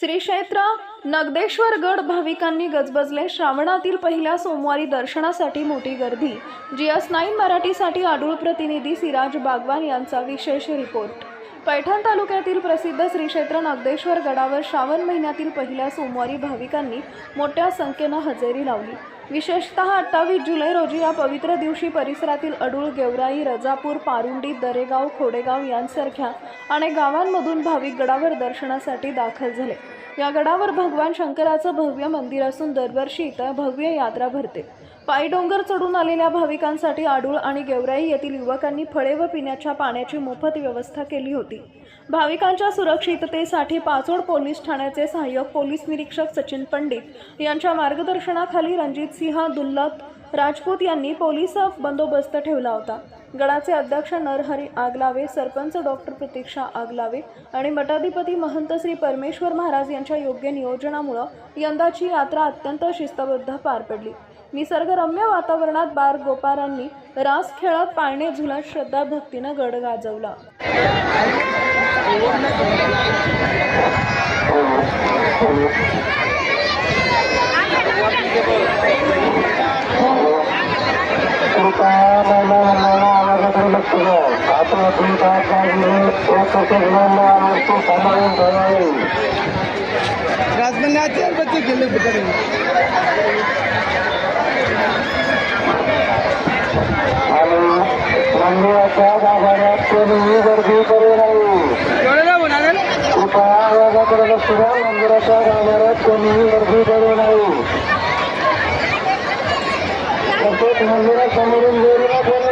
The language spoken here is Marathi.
श्री क्षेत्र नगदेश्वर गड भाविकांनी गजबजले श्रावणातील पहिल्या सोमवारी दर्शनासाठी मोठी गर्दी. जीएस नाईन मराठीसाठी आडूळ प्रतिनिधी सिराज बागवान यांचा विशेष रिपोर्ट. पैठण तालुक्यातील प्रसिद्ध श्री क्षेत्र गडावर श्रावण महिन्यातील पहिल्या सोमवारी भाविकांनी मोठ्या संख्येनं हजेरी लावली. विशेषतः अठ्ठावीस जुलै रोजी या पवित्र दिवशी परिसरातील अडूळ गेवराई रजापूर पारुंडी दरेगाव खोडेगाव यांसारख्या अनेक गावांमधून भाविक गडावर दर्शनासाठी दाखल झाले. या गडावर भगवान शंकराचं भव्य मंदिर असून दरवर्षी इथं भव्य यात्रा भरते. पायडोंगर चढून आलेल्या भाविकांसाठी आडूळ आणि गेवराई येथील युवकांनी फळे व पिण्याच्या पाण्याची मोफत व्यवस्था केली होती. भाविकांच्या सुरक्षिततेसाठी पाचोड पोलीस ठाण्याचे सहाय्यक पोलीस निरीक्षक सचिन पंडित यांच्या मार्गदर्शनाखाली रणजित सिंह दुल्लत राजपूत यांनी पोलीस बंदोबस्त ठेवला होता. गडाचे अध्यक्ष नरहरी आगलावे सरपंच डॉक्टर प्रतीक्षा आगलावे आणि मठाधिपती महंत श्री परमेश्वर महाराज यांच्या योग्य नियोजनामुळं यंदाची यात्रा अत्यंत शिस्तबद्ध पार पडली. निसर्गरम्य वातावरणात बार गोपारांनी रास खेळत पाळणे झुलत श्रद्धा भक्तीनं गड गाजवला. राजमन्याचे చేస్తున్నాం శాసన సమయం చదవాలి రాజమండ్రి తిరుపతికి వెళ్ళిపోతారు నందు పేద భరత్తులు ఈగరికి కరీనాయి కృపయాగతులుగా నందుల పేద భరత్తులు ఈగరికి కరీనాయి ప్రత్యేక నందుల సమరం జరిగిన పోయిన